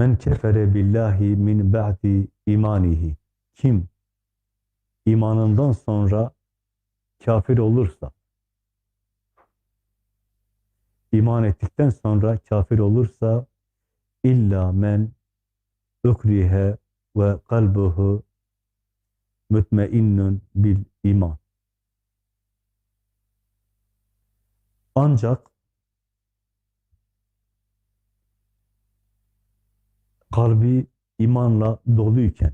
Men kefere billahi min ba'di imanihi. Kim imanından sonra kafir olursa, iman ettikten sonra kafir olursa, illa men ukrihe ve kalbuhu mutmainnun bil iman. Ancak kalbi imanla doluyken,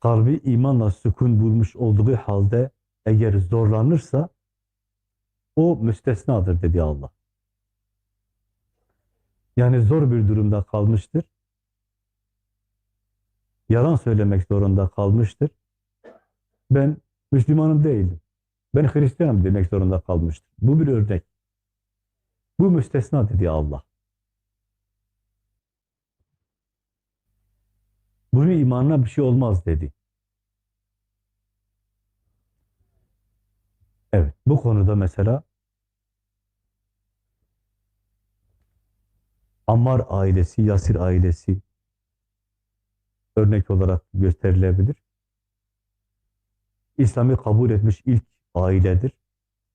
kalbi imanla sükun bulmuş olduğu halde eğer zorlanırsa o müstesnadır dedi Allah. Yani zor bir durumda kalmıştır. Yalan söylemek zorunda kalmıştır. Ben Müslümanım değilim. Ben Hristiyanım demek zorunda kalmıştır. Bu bir örnek. Bu müstesna dedi Allah. Bunun imanına bir şey olmaz dedi. Evet, bu konuda mesela Ammar ailesi, Yasir ailesi örnek olarak gösterilebilir. İslam'ı kabul etmiş ilk ailedir.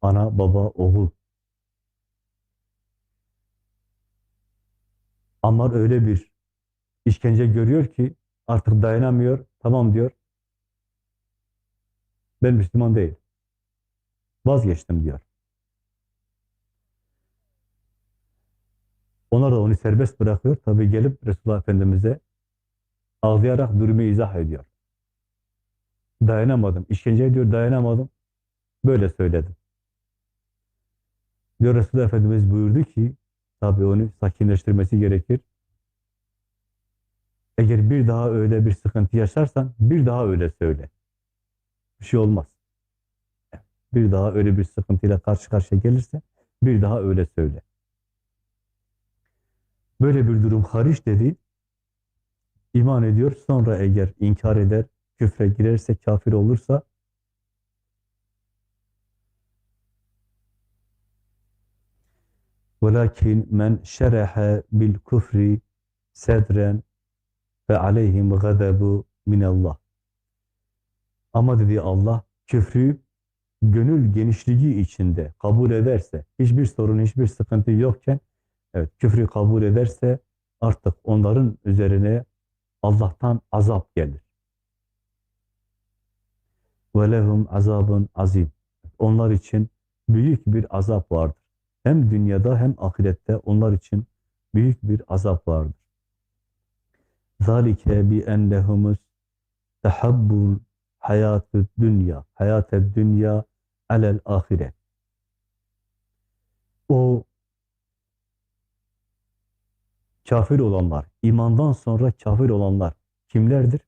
Ana, baba, oğul. Ammar öyle bir işkence görüyor ki artık dayanamıyor. Tamam diyor. Ben Müslüman değilim. Vazgeçtim diyor. Onlar da onu serbest bırakıyor. Tabi gelip Resulullah Efendimiz'e ağlayarak durumu izah ediyor. Dayanamadım. İşkence ediyor, dayanamadım. Böyle söyledim. Diyor Resulullah Efendimiz buyurdu ki, tabi onu sakinleştirmesi gerekir. Eğer bir daha öyle bir sıkıntı yaşarsan, bir daha öyle söyle. Bir şey olmaz. Bir daha öyle bir sıkıntıyla karşı karşıya gelirse, bir daha öyle söyle. Böyle bir durum hariç dedi, iman ediyor, sonra eğer inkar eder, küfre girerse, kafir olursa, وَلَكِنْ مَنْ شَرَحَ بِالْكُفْرِ sedren ve aleyhim gadabu minallah. Ama dedi Allah, küfrü gönül genişliği içinde kabul ederse, hiçbir sorun, hiçbir sıkıntı yokken, evet küfrü kabul ederse artık onların üzerine Allah'tan azap gelir. Lehum azabun azim. Onlar için büyük bir azap vardır. Hem dünyada hem ahirette onlar için büyük bir azap vardır. Zalike bi ennehumus tehabbul hayatü dünya, hayatü dünya alel ahiret. O kafir olanlar, imandan sonra kafir olanlar kimlerdir?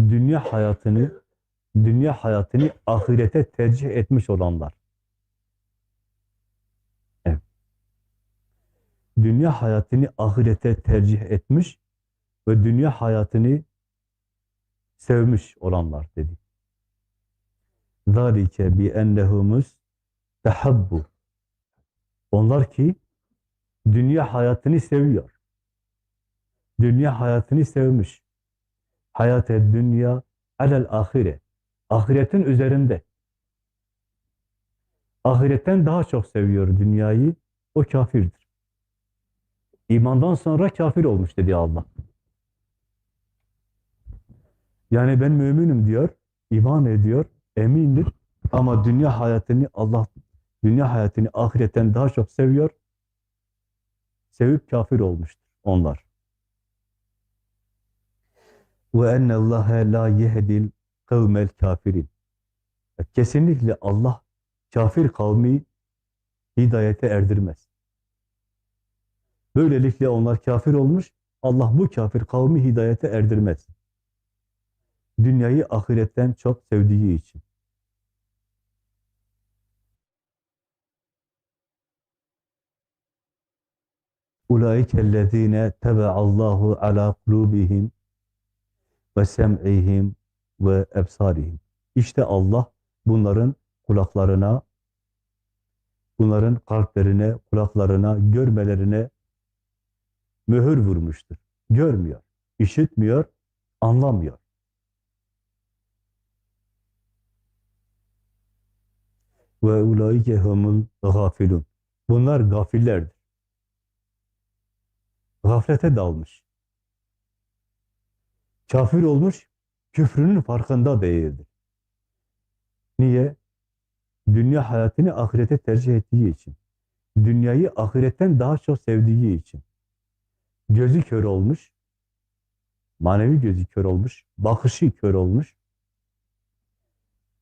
Dünya hayatını, dünya hayatını ahirete tercih etmiş olanlar. Dünya hayatını ahirete tercih etmiş ve dünya hayatını sevmiş olanlar dedi. Bi ennehumuz tehabbu. Onlar ki dünya hayatını seviyor. Dünya hayatını sevmiş. Hayat-ı dünya alel ahire. Ahiretin üzerinde. Ahiretten daha çok seviyor dünyayı. O kafirdir. İmandan sonra kafir olmuş dedi Allah. Yani ben müminim diyor, iman ediyor, emindir. Ama dünya hayatını Allah, dünya hayatını ahiretten daha çok seviyor. Sevip kafir olmuştur onlar. Ve enne Allah la yehdil kavmel kafirin. Kesinlikle Allah kafir kavmi hidayete erdirmez. Böylelikle onlar kafir olmuş, Allah bu kafir kavmi hidayete erdirmez. Dünyayı ahiretten çok sevdiği için. Ulaikellezine tebe'allahu ala kulubihim ve sem'ihim ve ebsarihim. İşte Allah bunların kulaklarına, Bunların kalplerine, kulaklarına, görmelerine mühür vurmuştur. Görmüyor, işitmiyor, anlamıyor. Ve ulaike humul gafilun. Bunlar gafillerdir. Gaflete dalmış. Kafir olmuş, küfrünün farkında değildir. Niye? Dünya hayatını ahirete tercih ettiği için. Dünyayı ahiretten daha çok sevdiği için. Gözü kör olmuş, manevi gözü kör olmuş, bakışı kör olmuş.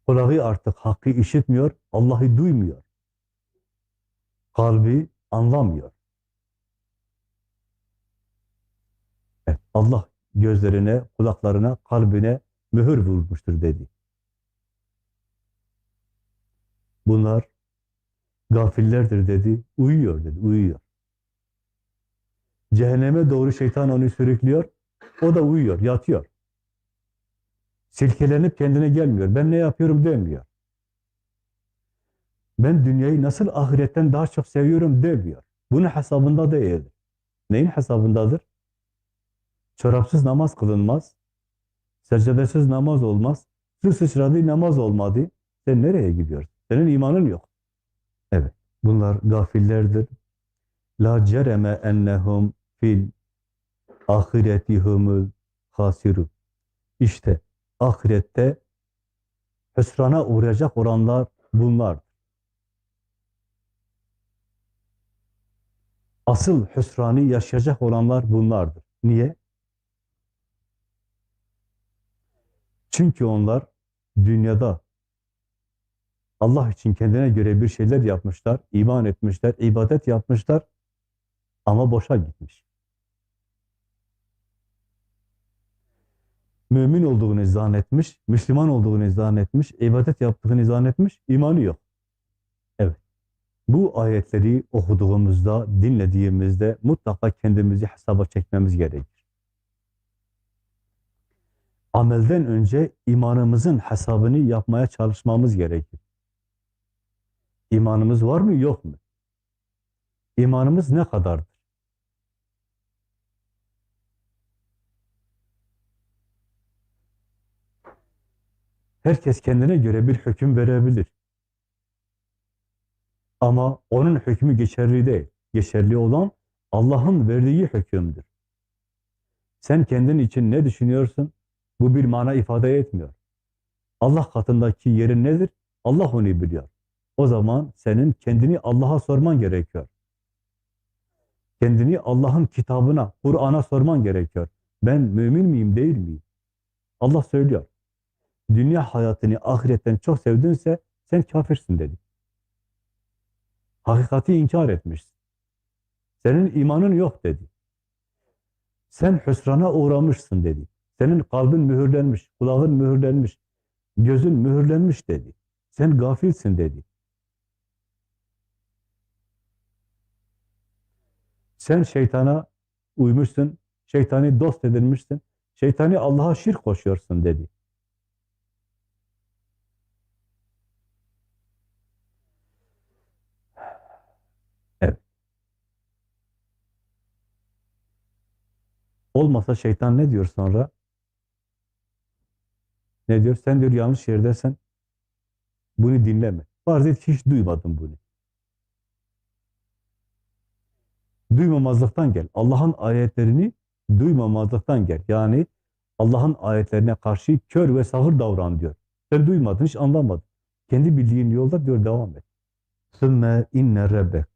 Kulağı artık hakkı işitmiyor, Allah'ı duymuyor. Kalbi anlamıyor. Evet, Allah gözlerine, kulaklarına, kalbine mühür vurmuştur dedi. Bunlar gafillerdir dedi, uyuyor dedi, uyuyor. Cehenneme doğru şeytan onu sürüklüyor, o da uyuyor, yatıyor. Silkelenip kendine gelmiyor, ben ne yapıyorum demiyor. Ben dünyayı nasıl ahiretten daha çok seviyorum demiyor. Bunun hesabında değildir. Neyin hesabındadır? Çorapsız namaz kılınmaz. Secdesiz namaz olmaz. Su sıçradı namaz olmadı. Sen nereye gidiyorsun? Senin imanın yok. Evet. Bunlar gafillerdir. La cereme ennehum fil ahiretihumul hasirun. İşte ahirette hüsrana uğrayacak olanlar bunlar. Asıl hüsranı yaşayacak olanlar bunlardır. Niye? Çünkü onlar dünyada Allah için kendine göre bir şeyler yapmışlar, iman etmişler, ibadet yapmışlar ama boşa gitmiş. Mümin olduğunu zannetmiş, Müslüman olduğunu zannetmiş, ibadet yaptığını zannetmiş, imanı yok. Evet. Bu ayetleri okuduğumuzda, dinlediğimizde mutlaka kendimizi hesaba çekmemiz gerekir. Amelden önce imanımızın hesabını yapmaya çalışmamız gerekir. İmanımız var mı, yok mu? İmanımız ne kadardır? Herkes kendine göre bir hüküm verebilir. Ama onun hükmü geçerli değil. Geçerli olan Allah'ın verdiği hükümdür. Sen kendin için ne düşünüyorsun? Bu bir mana ifade etmiyor. Allah katındaki yerin nedir? Allah onu biliyor. O zaman senin kendini Allah'a sorman gerekiyor. Kendini Allah'ın kitabına, Kur'an'a sorman gerekiyor. Ben mümin miyim, değil miyim? Allah söylüyor. Dünya hayatını ahiretten çok sevdinse sen kafirsin dedi. Hakikati inkar etmişsin. Senin imanın yok dedi. Sen hüsrana uğramışsın dedi. Senin kalbin mühürlenmiş, kulağın mühürlenmiş, gözün mühürlenmiş dedi. Sen gafilsin dedi. Sen şeytana uymuşsun, şeytani dost edinmişsin, şeytani Allah'a şirk koşuyorsun dedi. Evet. Olmasa şeytan ne diyor sonra? Ne diyor? Sen diyor yanlış yerdesin. Bunu dinleme. Farz et hiç duymadım bunu. Duymamazlıktan gel. Allah'ın ayetlerini duymamazlıktan gel. Yani Allah'ın ayetlerine karşı kör ve sahır davran diyor. Sen duymadın, hiç anlamadın. Kendi bildiğin yolda diyor devam et. Sümme inne rebbek.